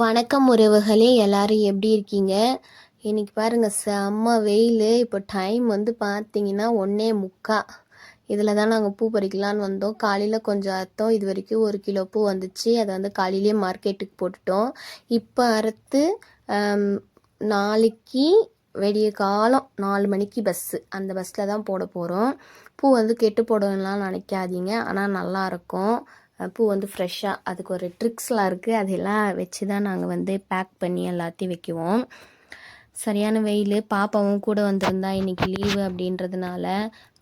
வணக்கம் உறவுகளே எல்லாரும் எப்படி இருக்கீங்க? இன்னைக்கு பாருங்க செம்ம வெயில். இப்போ டைம் வந்து பார்த்தீங்கன்னா ஒன்றே முக்கா. இதில் தான் நாங்கள் பூ பறிக்கலான்னு வந்தோம். காலையில் கொஞ்சம் அறுத்தோம் இது வரைக்கும் ஒரு கிலோ பூ வந்துச்சு. அதை வந்து காலையிலேயே மார்க்கெட்டுக்கு போட்டுட்டோம். இப்போ அறுத்து நாளைக்கு வெடிய காலம் நாலு மணிக்கு பஸ்ஸு அந்த பஸ்ஸில் தான் போட போகிறோம் பூ வந்து கெட்டு போடணும்லாம் நினைக்காதீங்க. ஆனால் நல்லாயிருக்கும் பூ வந்து ஃப்ரெஷ்ஷாக அதுக்கு ஒரு ட்ரிக்ஸ்லாம் இருக்குது அதெல்லாம் வச்சு தான் நாங்கள் வந்து பேக் பண்ணி எல்லாத்தையும் வைக்குவோம். சரியான வெயில் பாப்பாவும் கூட வந்திருந்தா இன்றைக்கி லீவு அப்படின்றதுனால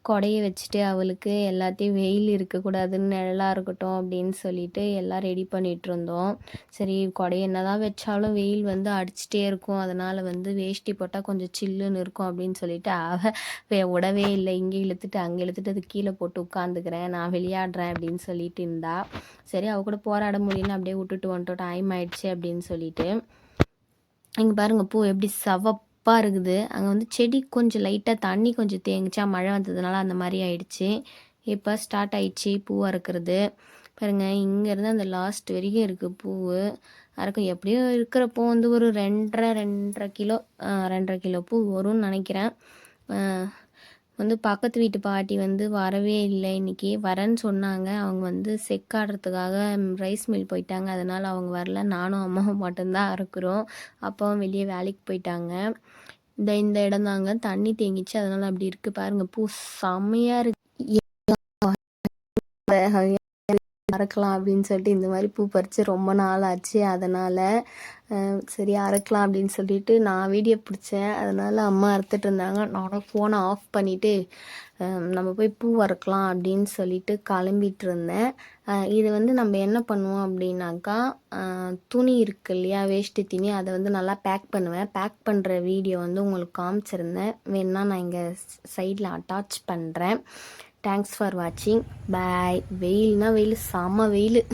கொடையை வச்சுட்டு அவளுக்கு எல்லாத்தையும் வெயில் இருக்கக்கூடாதுன்னு நிழலாக இருக்கட்டும் அப்படின்னு சொல்லிட்டு எல்லாம் ரெடி பண்ணிட்டு இருந்தோம். சரி கொடையை என்னதான் வச்சாலும் வெயில் வந்து அடிச்சிட்டே இருக்கும். அதனால் வந்து வேஷ்டி போட்டால் கொஞ்சம் சில்லுன்னு இருக்கும் அப்படின்னு சொல்லிட்டு அவ உடவே விடவே இல்லை. இங்கே இழுத்துட்டு அங்கே இழுத்துட்டு அது கீழே போட்டு உட்காந்துக்கிறேன் நான் விளையாடுறேன் அப்படின்னு சொல்லிட்டு இருந்தா. சரி அவ கூட போராட முடியல அப்படியே விட்டுட்டு வந்துட்டோம். டைம் ஆயிடுச்சு அப்படின்னு சொல்லிட்டு. இங்கே பாருங்க பூ எப்படி சவப்பாக இருக்குது. அங்கே வந்து செடி கொஞ்சம் லைட்டாக தண்ணி கொஞ்சம் தேங்குச்சா மழை வந்ததுனால அந்த மாதிரி ஆயிடுச்சு. இப்போ ஸ்டார்ட் ஆயிடுச்சு பூ அறுக்கிறது. பாருங்க இங்கேருந்து அந்த லாஸ்ட் வரைக்கும் இருக்குது பூவு. அறுக்கும் எப்படியும் இருக்கிறப்போ வந்து ஒரு ரெண்டரை ரெண்டரை கிலோ ரெண்டரை கிலோ பூ வரும்னு நினைக்கிறேன். வந்து பக்கத்து வீட்டு பாட்டி வந்து வரவே இல்லை. இன்னைக்கு வரேன்னு சொன்னாங்க. அவங்க வந்து செக் ஆடுறதுக்காக ரைஸ் மில் போயிட்டாங்க. அதனால் அவங்க வரல. நானும் அம்மாவும் மட்டும்தான் இருக்கிறோம் அப்பாவும் வெளியே வேலைக்கு போயிட்டாங்க. இந்த இந்த இடம் தாங்க. தண்ணி தேங்கிச்சு. அதனால் அப்படி இருக்கு. பாருங்கள் பூ செம்மையாக இருக்கு. அறுக்கலாம் அப்படின்னு சொல்லிட்டு இந்த மாதிரி பூ பறித்து ரொம்ப நாள் ஆச்சு. அதனால் சரி அறுக்கலாம் அப்படின்னு சொல்லிட்டு நான் வீடியோ பிடிச்சேன். அதனால் அம்மா அறுத்துட்டு இருந்தாங்க. நானும் ஃபோனை ஆஃப் பண்ணிவிட்டு நம்ம போய் பூ அறுக்கலாம் அப்படின்னு சொல்லிட்டு கிளம்பிட்டு இருந்தேன். இது வந்து நம்ம என்ன பண்ணுவோம் அப்படின்னாக்கா துணி இருக்கு இல்லையா வேஷ்டி துணி அதை வந்து நல்லா பேக் பண்ணுவேன். பேக் பண்ணுற வீடியோ வந்து உங்களுக்கு காமிச்சிருந்தேன். வேணுன்னா நான் இங்கே சைடில் அட்டாச் பண்ணுறேன் தேங்க்ஸ் ஃபார் வாட்சிங் பாய் வெயில்னா வெயில் செம்ம வெயில்.